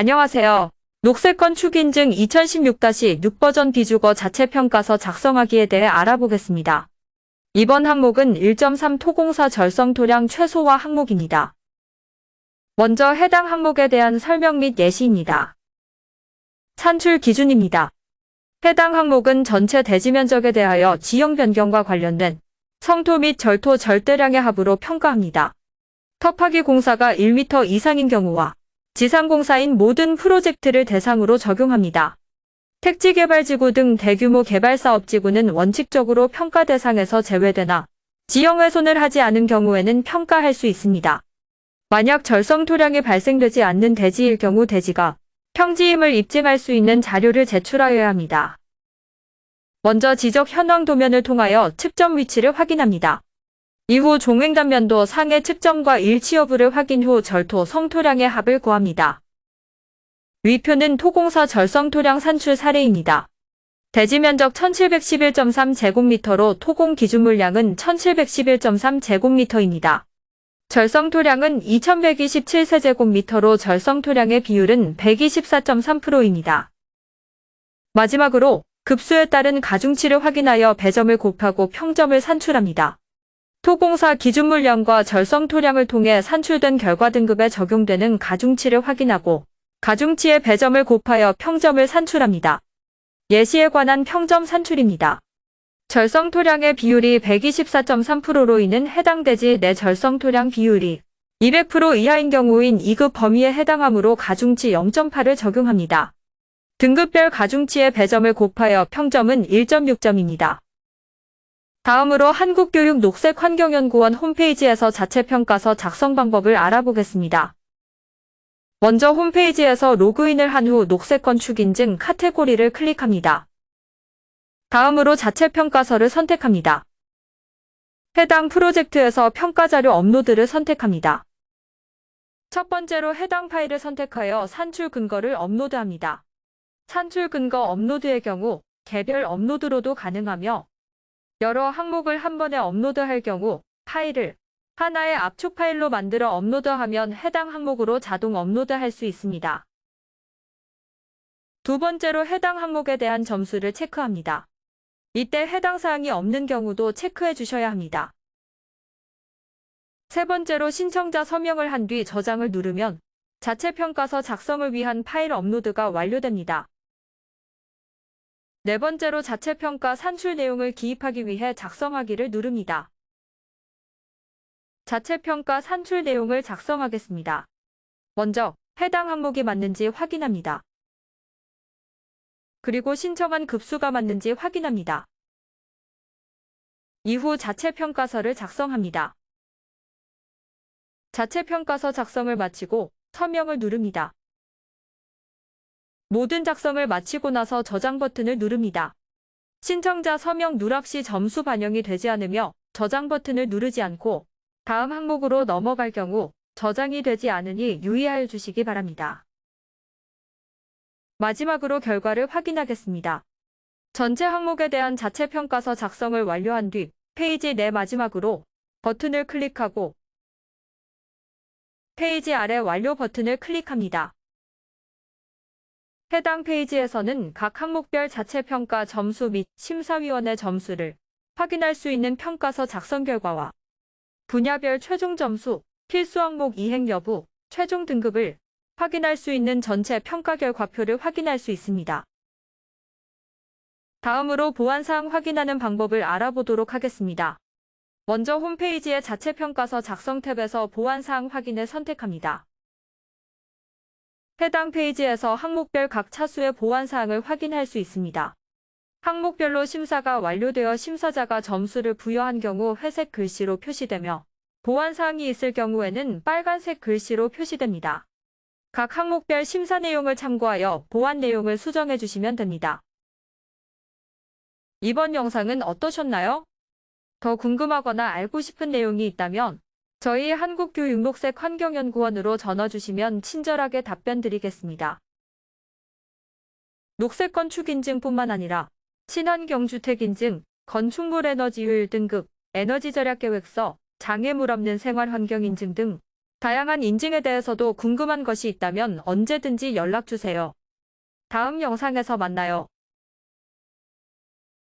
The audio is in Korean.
안녕하세요. 녹색 건축 인증 2016-6 버전 비주거 자체 평가서 작성하기에 대해 알아보겠습니다. 이번 항목은 1.3 토공사 절성 토량 최소화 항목입니다. 먼저 해당 항목에 대한 설명 및 예시입니다. 산출 기준입니다. 해당 항목은 전체 대지 면적에 대하여 지형 변경과 관련된 성토 및 절토 절대량의 합으로 평가합니다. 터파기 공사가 1m 이상인 경우와 지상공사인 모든 프로젝트를 대상으로 적용합니다. 택지개발지구 등 대규모 개발사업지구는 원칙적으로 평가 대상에서 제외되나 지형 훼손을 하지 않은 경우에는 평가할 수 있습니다. 만약 절성 토량이 발생되지 않는 대지일 경우 대지가 평지임을 입증할 수 있는 자료를 제출하여야 합니다. 먼저 지적 현황 도면을 통하여 측정 위치를 확인합니다. 이후 종횡단면도 상해 측정과 일치 여부를 확인 후 절토 성토량의 합을 구합니다. 위표는 토공사 절성토량 산출 사례입니다. 대지 면적 1711.3 제곱미터로 토공 기준 물량은 1711.3 제곱미터입니다. 절성토량은 2127세제곱미터로 절성토량의 비율은 124.3%입니다. 마지막으로 급수에 따른 가중치를 확인하여 배점을 곱하고 평점을 산출합니다. 토공사 기준 물량과 절성 토량을 통해 산출된 결과 등급에 적용되는 가중치를 확인하고 가중치의 배점을 곱하여 평점을 산출합니다. 예시에 관한 평점 산출입니다. 절성 토량의 비율이 124.3%로 있는 해당 대지 내 절성 토량 비율이 200% 이하인 경우인 2급 범위에 해당하므로 가중치 0.8을 적용합니다. 등급별 가중치의 배점을 곱하여 평점은 1.6점입니다. 다음으로 한국교육 녹색환경연구원 홈페이지에서 자체평가서 작성 방법을 알아보겠습니다. 먼저 홈페이지에서 로그인을 한 후 녹색 건축 인증 카테고리를 클릭합니다. 다음으로 자체평가서를 선택합니다. 해당 프로젝트에서 평가자료 업로드를 선택합니다. 첫 번째로 해당 파일을 선택하여 산출 근거를 업로드합니다. 산출 근거 업로드의 경우 개별 업로드로도 가능하며 여러 항목을 한 번에 업로드할 경우 파일을 하나의 압축 파일로 만들어 업로드하면 해당 항목으로 자동 업로드할 수 있습니다. 두 번째로 해당 항목에 대한 점수를 체크합니다. 이때 해당 사항이 없는 경우도 체크해 주셔야 합니다. 세 번째로 신청자 서명을 한 뒤 저장을 누르면 자체 평가서 작성을 위한 파일 업로드가 완료됩니다. 네 번째로 자체 평가 산출 내용을 기입하기 위해 작성하기를 누릅니다. 자체 평가 산출 내용을 작성하겠습니다. 먼저 해당 항목이 맞는지 확인합니다. 그리고 신청한 급수가 맞는지 확인합니다. 이후 자체 평가서를 작성합니다. 자체 평가서 작성을 마치고 서명을 누릅니다. 모든 작성을 마치고 나서 저장 버튼을 누릅니다. 신청자 서명 누락 시 점수 반영이 되지 않으며 저장 버튼을 누르지 않고 다음 항목으로 넘어갈 경우 저장이 되지 않으니 유의하여 주시기 바랍니다. 마지막으로 결과를 확인하겠습니다. 전체 항목에 대한 자체 평가서 작성을 완료한 뒤 페이지 내 마지막으로 버튼을 클릭하고 페이지 아래 완료 버튼을 클릭합니다. 해당 페이지에서는 각 항목별 자체 평가 점수 및 심사위원의 점수를 확인할 수 있는 평가서 작성 결과와 분야별 최종 점수, 필수 항목 이행 여부, 최종 등급을 확인할 수 있는 전체 평가 결과표를 확인할 수 있습니다. 다음으로 보안사항 확인하는 방법을 알아보도록 하겠습니다. 먼저 홈페이지의 자체 평가서 작성 탭에서 보안사항 확인을 선택합니다. 해당 페이지에서 항목별 각 차수의 보완사항을 확인할 수 있습니다. 항목별로 심사가 완료되어 심사자가 점수를 부여한 경우 회색 글씨로 표시되며 보완사항이 있을 경우에는 빨간색 글씨로 표시됩니다. 각 항목별 심사 내용을 참고하여 보완 내용을 수정해 주시면 됩니다. 이번 영상은 어떠셨나요? 더 궁금하거나 알고 싶은 내용이 있다면 저희 한국교육녹색 환경연구원으로 전화 주시면 친절하게 답변 드리겠습니다. 녹색 건축 인증뿐만 아니라 친환경 주택 인증, 건축물 에너지 효율 등급, 에너지 절약 계획서, 장애물 없는 생활 환경 인증 등 다양한 인증에 대해서도 궁금한 것이 있다면 언제든지 연락 주세요. 다음 영상에서 만나요.